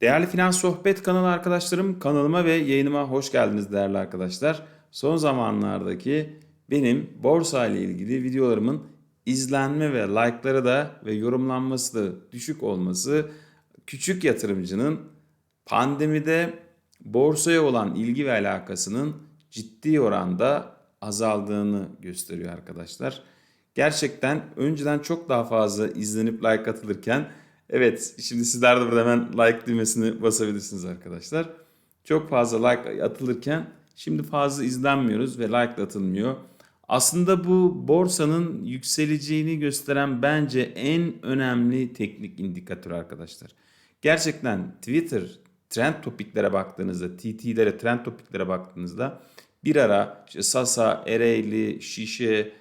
Değerli Finans Sohbet kanalı arkadaşlarım, kanalıma ve yayınıma hoş geldiniz değerli arkadaşlar. Son zamanlardaki benim borsa ile ilgili videolarımın izlenme ve like'ları da ve yorumlanması da düşük olması küçük yatırımcının pandemide borsaya olan ilgi ve alakasının ciddi oranda azaldığını gösteriyor arkadaşlar. Gerçekten önceden çok daha fazla izlenip like atılırken evet şimdi sizler de burada hemen like düğmesini basabilirsiniz arkadaşlar. Çok fazla like atılırken şimdi fazla izlenmiyoruz ve like atılmıyor. Aslında bu borsanın yükseleceğini gösteren bence en önemli teknik indikatör arkadaşlar. Gerçekten Twitter trend topiklere baktığınızda, TT'lere, trend topiklere baktığınızda bir ara işte Sasa, Ereğli, Şişe,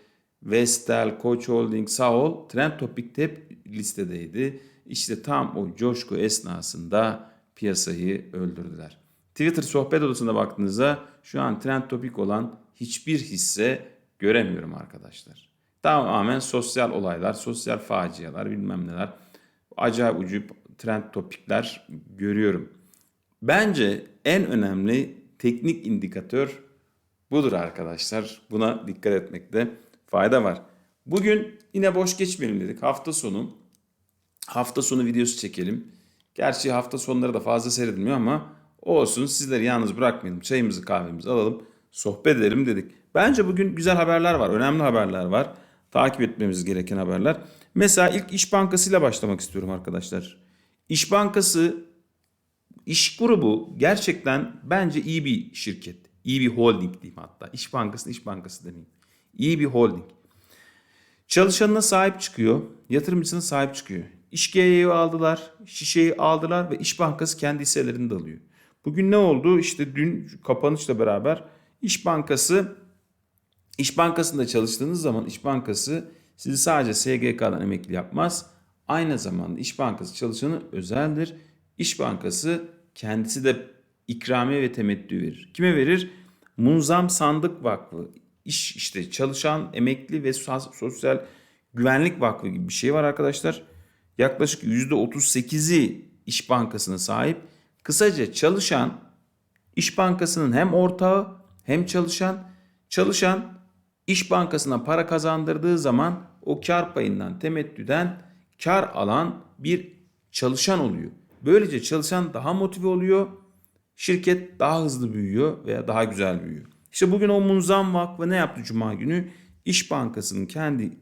Vestel, Koç Holding, Sağol trend topikte hep listedeydi. İşte tam o coşku esnasında piyasayı öldürdüler. Twitter sohbet odasına baktığınızda şu an trend topik olan hiçbir hisse göremiyorum arkadaşlar. Tamamen sosyal olaylar, sosyal facialar bilmem neler. Acayip ucup trend topikler görüyorum. Bence en önemli teknik indikatör budur arkadaşlar. Buna dikkat etmekte fayda var. Bugün yine boş geçmeyelim dedik. Hafta sonu hafta sonu videosu çekelim. Gerçi hafta sonları da fazla seyredilmiyor ama olsun sizleri yalnız bırakmayalım. Çayımızı kahvemizi alalım. Sohbet edelim dedik. Bence bugün güzel haberler var. Önemli haberler var. Takip etmemiz gereken haberler. Mesela ilk İş Bankası ile başlamak istiyorum arkadaşlar. İş Bankası İş grubu gerçekten bence iyi bir şirket. İyi bir holding diyeyim hatta. İş Bankası, İş Bankası demeyeyim. İyi bir holding. Çalışanına sahip çıkıyor, yatırımcısına sahip çıkıyor. İşgeyeyi aldılar, şişeyi aldılar ve İş Bankası kendi hisselerini de alıyor. Bugün ne oldu? İşte dün kapanışla beraber İş Bankası İş Bankası'nda çalıştığınız zaman İş Bankası sizi sadece SGK'dan emekli yapmaz. Aynı zamanda İş Bankası çalışanı özeldir. İş Bankası kendisi de ikramiye ve temettü verir. Kime verir? Munzam Sandık Vakfı. İş işte çalışan, emekli ve sosyal güvenlik vakfı gibi bir şey var arkadaşlar. Yaklaşık %38'i İş Bankası'na sahip. Kısaca çalışan İş Bankası'nın hem ortağı hem çalışan. Çalışan İş Bankası'na para kazandırdığı zaman o kar payından, temettüden kar alan bir çalışan oluyor. Böylece çalışan daha motive oluyor. Şirket daha hızlı büyüyor veya daha güzel büyüyor. İşte bugün o Munzam Vakfı ne yaptı Cuma günü? İş Bankası'nın kendi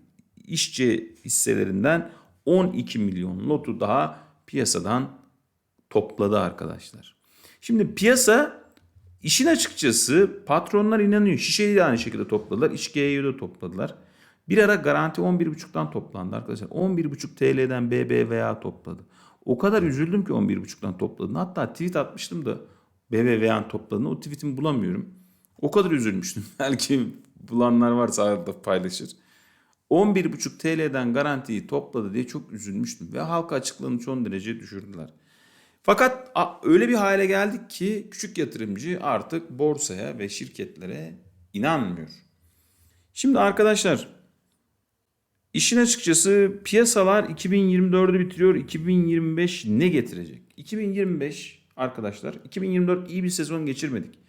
işçi hisselerinden 12 milyon notu daha piyasadan topladı arkadaşlar. Şimdi piyasa işin açıkçası patronlar inanıyor. Şişeyi de aynı şekilde topladılar. İşgeyi de topladılar. Bir ara garanti 11.5'tan toplandı arkadaşlar. 11.5 TL'den BBVA topladı. O kadar üzüldüm ki 11.5'tan topladığını. Hatta tweet atmıştım da BBVA'nın topladığını. O tweetimi bulamıyorum. O kadar üzülmüştüm. Belki bulanlar varsa arada paylaşır. 11.5 TL'den garantiyi topladı diye çok üzülmüştüm. Ve halka açıklığını son derece düşürdüler. Fakat öyle bir hale geldik ki küçük yatırımcı artık borsaya ve şirketlere inanmıyor. Şimdi arkadaşlar işin açıkçası piyasalar 2024'ü bitiriyor. 2025 ne getirecek? 2025 arkadaşlar 2024 iyi bir sezon geçirmedik.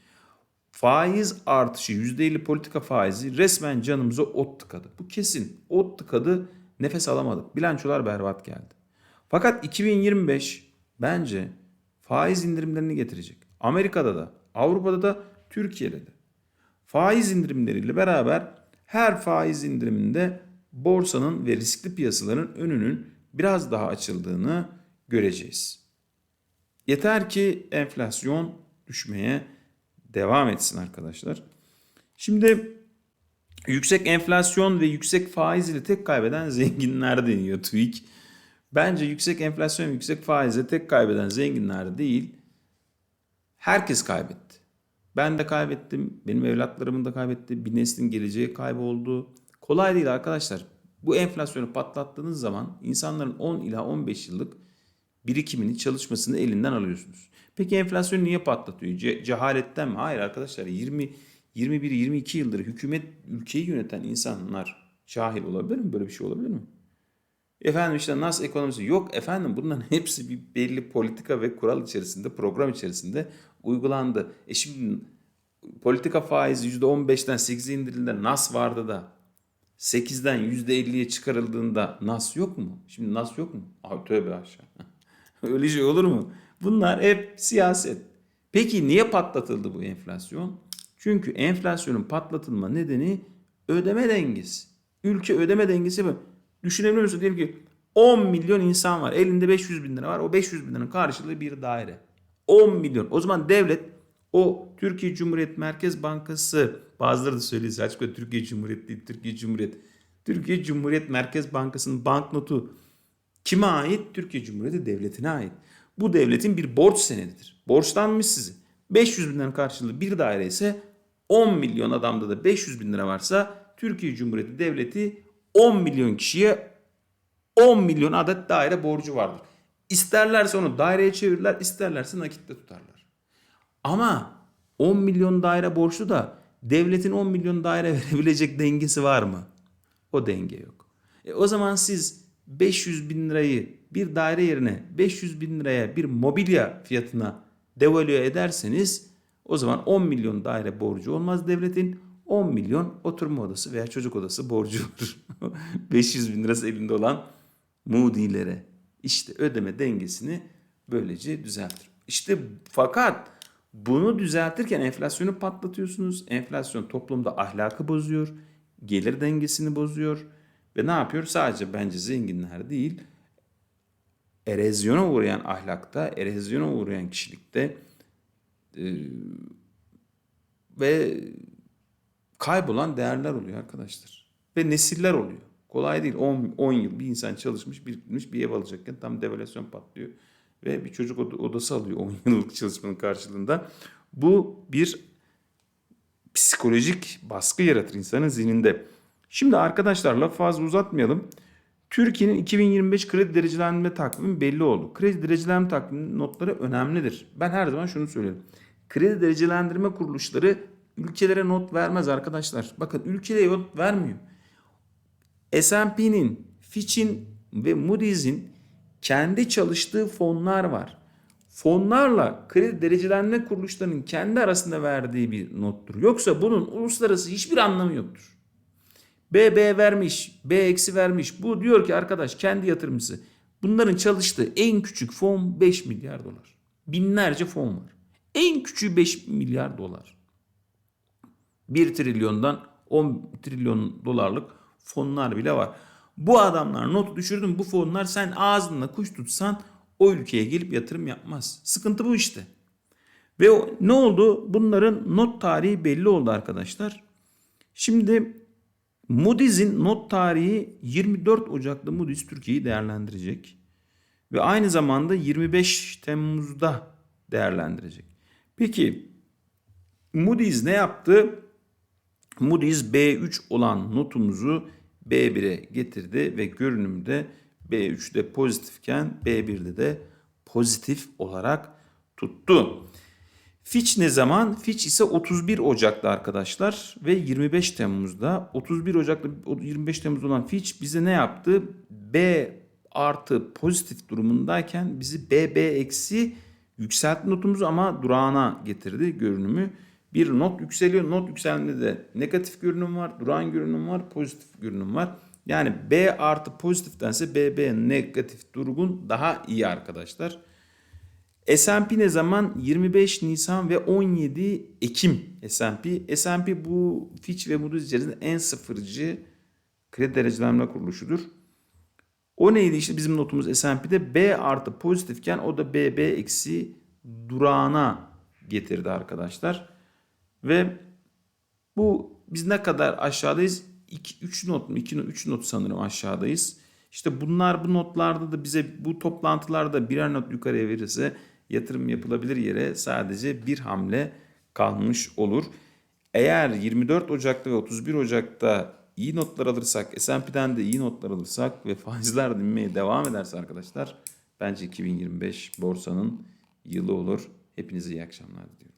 Faiz artışı %50 politika faizi resmen canımıza ot tıkadı. Bu kesin. Ot tıkadı nefes alamadık. Bilançolar berbat geldi. Fakat 2025 bence faiz indirimlerini getirecek. Amerika'da da, Avrupa'da da, Türkiye'de de. Faiz indirimleriyle beraber her faiz indiriminde borsanın ve riskli piyasaların önünün biraz daha açıldığını göreceğiz. Yeter ki enflasyon düşmeye devam etsin arkadaşlar. Şimdi yüksek enflasyon ve yüksek faiz ile tek kaybeden zenginler deniyor TÜİK. Bence yüksek enflasyon ve yüksek faizle tek kaybeden zenginler değil, herkes kaybetti. Ben de kaybettim, benim evlatlarımın da kaybetti, bir neslin geleceği kayboldu. Kolay değil arkadaşlar. Bu enflasyonu patlattığınız zaman insanların 10 ila 15 yıllık birikimini, çalışmasını elinden alıyorsunuz. Peki enflasyon niye patlatıyor? Ce- cehaletten mi? Hayır arkadaşlar 20 21 22 yıldır hükümet ülkeyi yöneten insanlar cahil olabilir mi? Böyle bir şey olabilir mi? Efendim işte nasıl ekonomisi yok efendim bunların hepsi bir belli politika ve kural içerisinde program içerisinde uygulandı. E şimdi politika faizi %15'ten 8'e indirildiğinde nas vardı da 8'den %50'ye çıkarıldığında nas yok mu? Şimdi nas yok mu? Abi tövbe aşağı. Öyle şey olur mu? Bunlar hep siyaset. Peki niye patlatıldı bu enflasyon? Çünkü enflasyonun patlatılma nedeni ödeme dengesi. Ülke ödeme dengesi bu. Düşünebiliyor musun? Diyelim ki 10 milyon insan var. Elinde 500 bin lira var. O 500 bin liranın karşılığı bir daire. 10 milyon. O zaman devlet o Türkiye Cumhuriyet Merkez Bankası bazıları da söylüyor Selçuk'ta Türkiye Cumhuriyet değil Türkiye Cumhuriyet. Türkiye Cumhuriyet Merkez Bankası'nın banknotu kime ait? Türkiye Cumhuriyeti Devleti'ne ait. Bu devletin bir borç senedidir. Borçlanmış sizi. 500 bin liranın karşılığı bir daire ise 10 milyon adamda da 500 bin lira varsa Türkiye Cumhuriyeti Devleti 10 milyon kişiye 10 milyon adet daire borcu vardır. İsterlerse onu daireye çevirirler, isterlerse nakitte tutarlar. Ama 10 milyon daire borçlu da devletin 10 milyon daire verebilecek dengesi var mı? O denge yok. E o zaman siz 500 bin lirayı bir daire yerine 500 bin liraya bir mobilya fiyatına devalüe ederseniz o zaman 10 milyon daire borcu olmaz devletin. 10 milyon oturma odası veya çocuk odası borcu olur. 500 bin lirası elinde olan mudilere. İşte ödeme dengesini böylece düzeltir. İşte fakat bunu düzeltirken enflasyonu patlatıyorsunuz. Enflasyon toplumda ahlakı bozuyor. Gelir dengesini bozuyor. Ve ne yapıyor? Sadece bence zenginler değil, erozyona uğrayan ahlakta, erozyona uğrayan kişilikte e, ve kaybolan değerler oluyor arkadaşlar. Ve nesiller oluyor. Kolay değil. 10, 10 yıl bir insan çalışmış, biriktirmiş bir ev alacakken tam devalüasyon patlıyor. Ve bir çocuk od- odası alıyor 10 yıllık çalışmanın karşılığında. Bu bir psikolojik baskı yaratır insanın zihninde. Şimdi arkadaşlar laf fazla uzatmayalım. Türkiye'nin 2025 kredi derecelenme takvimi belli oldu. Kredi derecelenme takviminin notları önemlidir. Ben her zaman şunu söylerim. Kredi derecelendirme kuruluşları ülkelere not vermez arkadaşlar. Bakın ülkeye not vermiyor. S&P'nin, Fitch'in ve Moody's'in kendi çalıştığı fonlar var. Fonlarla kredi derecelenme kuruluşlarının kendi arasında verdiği bir nottur. Yoksa bunun uluslararası hiçbir anlamı yoktur. B, B vermiş, B eksi vermiş. Bu diyor ki arkadaş kendi yatırımcısı. Bunların çalıştığı en küçük fon 5 milyar dolar. Binlerce fon var. En küçüğü 5 milyar dolar. 1 trilyondan 10 trilyon dolarlık fonlar bile var. Bu adamlar not düşürdün bu fonlar sen ağzında kuş tutsan o ülkeye gelip yatırım yapmaz. Sıkıntı bu işte. Ve ne oldu? Bunların not tarihi belli oldu arkadaşlar. Şimdi Moody's'in not tarihi 24 Ocak'ta Moody's Türkiye'yi değerlendirecek. Ve aynı zamanda 25 Temmuz'da değerlendirecek. Peki Moody's ne yaptı? Moody's B3 olan notumuzu B1'e getirdi ve görünümde B3'de pozitifken B1'de de pozitif olarak tuttu. Fitch ne zaman? Fitch ise 31 Ocak'ta arkadaşlar ve 25 Temmuz'da. 31 Ocak'ta 25 Temmuz'da olan Fitch bize ne yaptı? B artı pozitif durumundayken bizi BB eksi yükseltti notumuzu ama durağına getirdi görünümü. Bir not yükseliyor. Not yükseldiğinde de negatif görünüm var, durağan görünüm var, pozitif görünüm var. Yani B artı pozitiftense BB negatif durgun daha iyi arkadaşlar. S&P ne zaman? 25 Nisan ve 17 Ekim S&P. S&P bu Fitch ve Moody's içerisinde en sıfırcı kredi derecelenme kuruluşudur. O neydi işte bizim notumuz S&P'de B artı pozitifken o da BB eksi durağına getirdi arkadaşlar. Ve bu biz ne kadar aşağıdayız? 3 not mu? 2 3 not sanırım aşağıdayız. İşte bunlar bu notlarda da bize bu toplantılarda birer not yukarıya verirse yatırım yapılabilir yere sadece bir hamle kalmış olur. Eğer 24 Ocak'ta ve 31 Ocak'ta iyi notlar alırsak, S&P'den de iyi notlar alırsak ve faizler dinmeye devam ederse arkadaşlar bence 2025 borsanın yılı olur. Hepinize iyi akşamlar diliyorum.